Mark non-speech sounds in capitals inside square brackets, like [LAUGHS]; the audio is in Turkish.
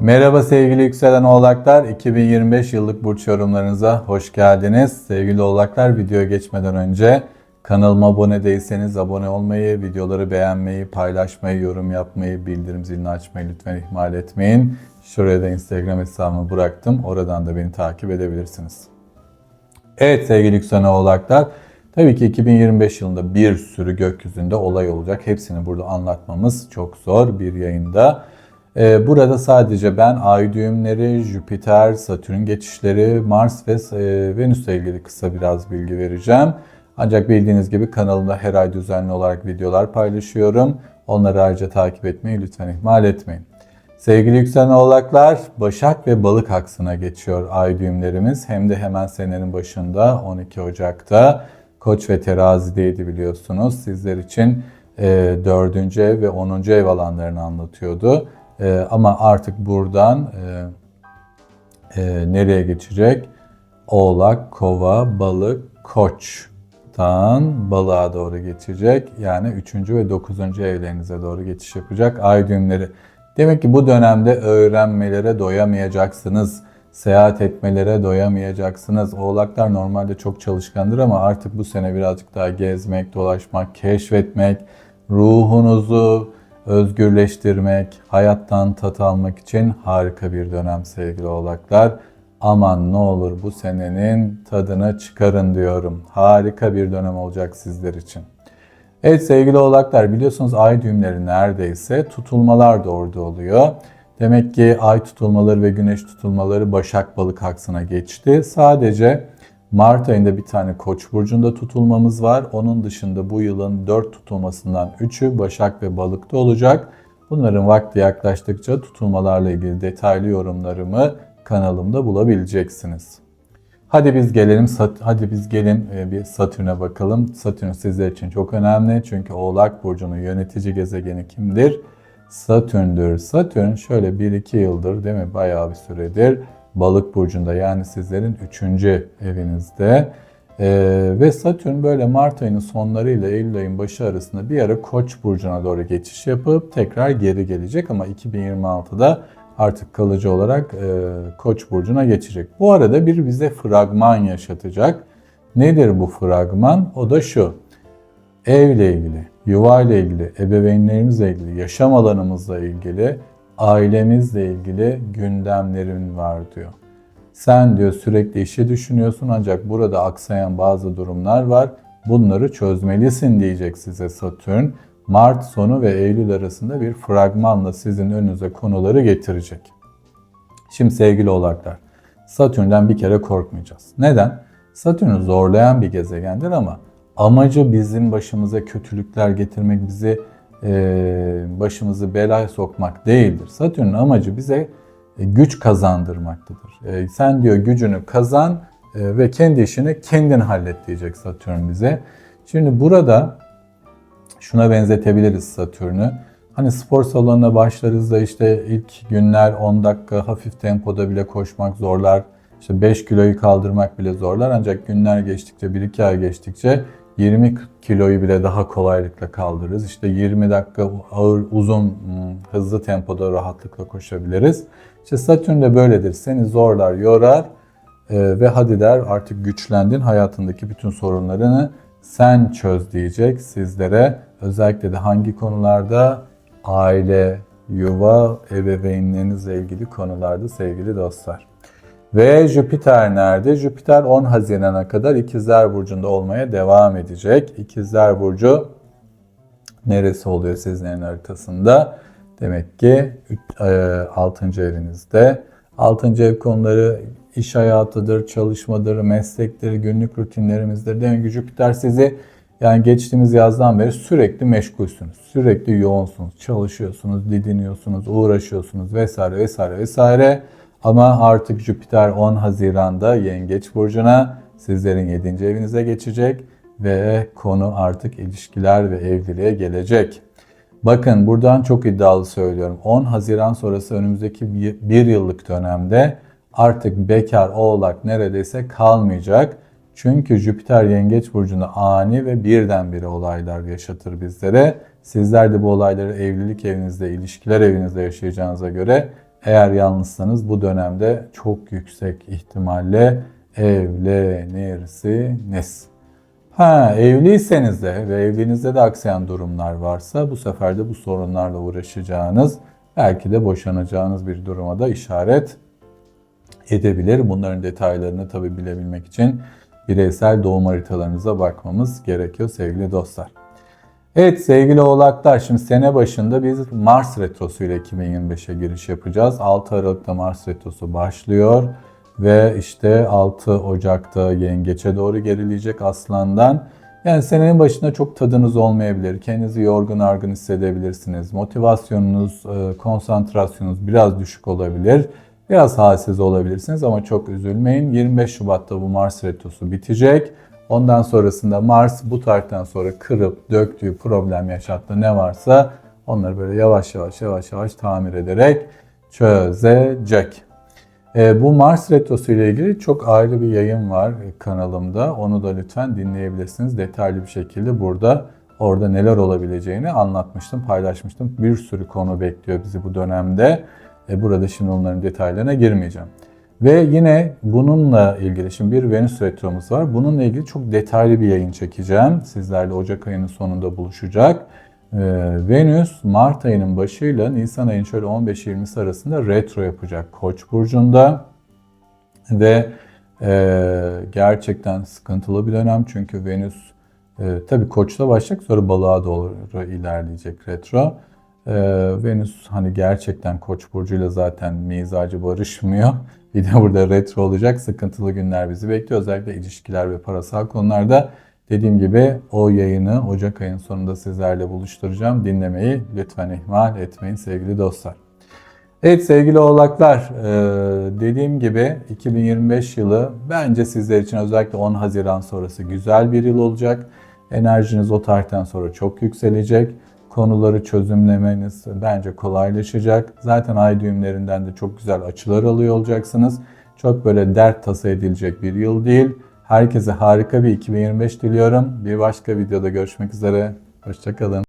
Merhaba sevgili yükselen oğlaklar. 2025 yıllık burç yorumlarınıza hoş geldiniz. Sevgili oğlaklar videoya geçmeden önce kanalıma abone değilseniz abone olmayı, videoları beğenmeyi, paylaşmayı, yorum yapmayı, bildirim zilini açmayı lütfen ihmal etmeyin. Şuraya da Instagram hesabımı bıraktım. Oradan da beni takip edebilirsiniz. Evet sevgili yükselen oğlaklar. Tabii ki 2025 yılında bir sürü gökyüzünde olay olacak. Hepsini burada anlatmamız çok zor bir yayında. Ee, Burada sadece ben ay düğümleri, Jüpiter, Satürn geçişleri, Mars ve e, Venüs'le ilgili kısa biraz bilgi vereceğim. Ancak bildiğiniz gibi kanalımda her ay düzenli olarak videolar paylaşıyorum. Onları ayrıca takip etmeyi lütfen ihmal etmeyin. Sevgili yükselen oğlaklar, Başak ve Balık aksına geçiyor ay düğümlerimiz. Hem de hemen senenin başında 12 Ocak'ta Koç ve Terazi'deydi biliyorsunuz. Sizler için e, 4. ev ve 10. ev alanlarını anlatıyordu. E, ama artık buradan e, e, nereye geçecek? Oğlak, Kova, Balık, Koç'tan Balığa doğru geçecek. Yani 3. ve 9. evlerinize doğru geçiş yapacak ay düğümleri. Demek ki bu dönemde öğrenmelere doyamayacaksınız. Seyahat etmelere doyamayacaksınız. Oğlaklar normalde çok çalışkandır ama artık bu sene birazcık daha gezmek, dolaşmak, keşfetmek, ruhunuzu özgürleştirmek, hayattan tat almak için harika bir dönem sevgili oğlaklar. Aman ne olur bu senenin tadını çıkarın diyorum. Harika bir dönem olacak sizler için. Evet sevgili oğlaklar biliyorsunuz ay düğümleri neredeyse tutulmalar da orada oluyor. Demek ki ay tutulmaları ve güneş tutulmaları Başak Balık aksına geçti. Sadece Mart ayında bir tane Koç burcunda tutulmamız var. Onun dışında bu yılın 4 tutulmasından 3'ü Başak ve Balık'ta olacak. Bunların vakti yaklaştıkça tutulmalarla ilgili detaylı yorumlarımı kanalımda bulabileceksiniz. Hadi biz gelelim, hadi biz gelin e, bir Satürn'e bakalım. Satürn sizler için çok önemli çünkü Oğlak Burcu'nun yönetici gezegeni kimdir? Satürn'dür. Satürn şöyle 1-2 yıldır değil mi bayağı bir süredir Balık burcunda yani sizlerin 3. evinizde. Ee, ve Satürn böyle Mart ayının sonları ile Eylül ayın başı arasında bir ara Koç burcuna doğru geçiş yapıp tekrar geri gelecek ama 2026'da artık kalıcı olarak e, Koç burcuna geçecek. Bu arada bir bize fragman yaşatacak. Nedir bu fragman? O da şu. Evle ilgili, yuva ile ilgili, ebeveynlerimizle ilgili, yaşam alanımızla ilgili ailemizle ilgili gündemlerin var diyor. Sen diyor sürekli işi düşünüyorsun ancak burada aksayan bazı durumlar var. Bunları çözmelisin diyecek size Satürn. Mart sonu ve Eylül arasında bir fragmanla sizin önünüze konuları getirecek. Şimdi sevgili oğlaklar, Satürn'den bir kere korkmayacağız. Neden? Satürn zorlayan bir gezegendir ama amacı bizim başımıza kötülükler getirmek, bizi başımızı belaya sokmak değildir. Satürn'ün amacı bize e, güç kazandırmaktadır. E, sen diyor gücünü kazan ve kendi işini kendin hallet diyecek Satürn bize. Şimdi burada şuna benzetebiliriz Satürn'ü. Hani spor salonuna başlarız da işte ilk günler 10 dakika hafif tempoda bile koşmak zorlar. İşte 5 kiloyu kaldırmak bile zorlar ancak günler geçtikçe 1-2 ay geçtikçe 20 kiloyu bile daha kolaylıkla kaldırırız. İşte 20 dakika ağır, uzun, hmm, hızlı tempoda rahatlıkla koşabiliriz. İşte Satürn de böyledir. Seni zorlar, yorar e, ve hadi der artık güçlendin. Hayatındaki bütün sorunlarını sen çöz diyecek sizlere. Özellikle de hangi konularda? Aile, yuva, ebeveynlerinizle ilgili konularda sevgili dostlar. Ve Jüpiter nerede? Jüpiter 10 Haziran'a kadar İkizler Burcu'nda olmaya devam edecek. İkizler Burcu neresi oluyor sizlerin haritasında? Demek ki 6. E, evinizde. 6. ev konuları iş hayatıdır, çalışmadır, meslektir, günlük rutinlerimizdir. Demek ki Jüpiter sizi yani geçtiğimiz yazdan beri sürekli meşgulsünüz. Sürekli yoğunsunuz, çalışıyorsunuz, didiniyorsunuz, uğraşıyorsunuz vesaire vesaire vesaire. Ama artık Jüpiter 10 Haziran'da Yengeç Burcu'na sizlerin 7. evinize geçecek ve konu artık ilişkiler ve evliliğe gelecek. Bakın buradan çok iddialı söylüyorum. 10 Haziran sonrası önümüzdeki bir yıllık dönemde artık bekar oğlak neredeyse kalmayacak. Çünkü Jüpiter Yengeç Burcu'nda ani ve birdenbire olaylar yaşatır bizlere. Sizler de bu olayları evlilik evinizde, ilişkiler evinizde yaşayacağınıza göre Eğer yalnızsanız bu dönemde çok yüksek ihtimalle evlenirsiniz. Ha evliyseniz de ve evliliğinizde de aksayan durumlar varsa bu sefer de bu sorunlarla uğraşacağınız belki de boşanacağınız bir duruma da işaret edebilir. Bunların detaylarını tabi bilebilmek için bireysel doğum haritalarınıza bakmamız gerekiyor sevgili dostlar. Evet sevgili oğlaklar şimdi sene başında biz Mars Retrosu ile 2025'e giriş yapacağız. 6 Aralık'ta Mars Retrosu başlıyor ve işte 6 Ocak'ta yengeçe doğru gerileyecek aslandan. Yani senenin başında çok tadınız olmayabilir. Kendinizi yorgun argın hissedebilirsiniz. Motivasyonunuz, e, konsantrasyonunuz biraz düşük olabilir. Biraz halsiz olabilirsiniz ama çok üzülmeyin. 25 Şubat'ta bu Mars Retrosu bitecek. Ondan sonrasında Mars bu tarihten sonra kırıp döktüğü problem yaşattığı ne varsa onları böyle yavaş yavaş yavaş yavaş tamir ederek çözecek. E, bu Mars Retrosu ile ilgili çok ayrı bir yayın var kanalımda. Onu da lütfen dinleyebilirsiniz. Detaylı bir şekilde burada orada neler olabileceğini anlatmıştım, paylaşmıştım. Bir sürü konu bekliyor bizi bu dönemde. E, burada şimdi onların detaylarına girmeyeceğim. Ve yine bununla ilgili şimdi bir Venüs retromuz var. Bununla ilgili çok detaylı bir yayın çekeceğim. Sizlerle Ocak ayının sonunda buluşacak. Ee, Venüs Mart ayının başıyla Nisan ayının şöyle 15-20'si arasında retro yapacak Koç burcunda. Ve e, gerçekten sıkıntılı bir dönem çünkü Venüs e, tabii Koç'ta başlayacak sonra balığa doğru ilerleyecek retro. Ee, Venüs hani gerçekten Koç burcuyla zaten mizacı barışmıyor. [LAUGHS] Bir de burada retro olacak. Sıkıntılı günler bizi bekliyor. Özellikle ilişkiler ve parasal konularda. Dediğim gibi o yayını Ocak ayının sonunda sizlerle buluşturacağım. Dinlemeyi lütfen ihmal etmeyin sevgili dostlar. Evet sevgili oğlaklar, e, dediğim gibi 2025 yılı bence sizler için özellikle 10 Haziran sonrası güzel bir yıl olacak. Enerjiniz o tarihten sonra çok yükselecek konuları çözümlemeniz bence kolaylaşacak. Zaten ay düğümlerinden de çok güzel açılar alıyor olacaksınız. Çok böyle dert tasa edilecek bir yıl değil. Herkese harika bir 2025 diliyorum. Bir başka videoda görüşmek üzere. Hoşçakalın.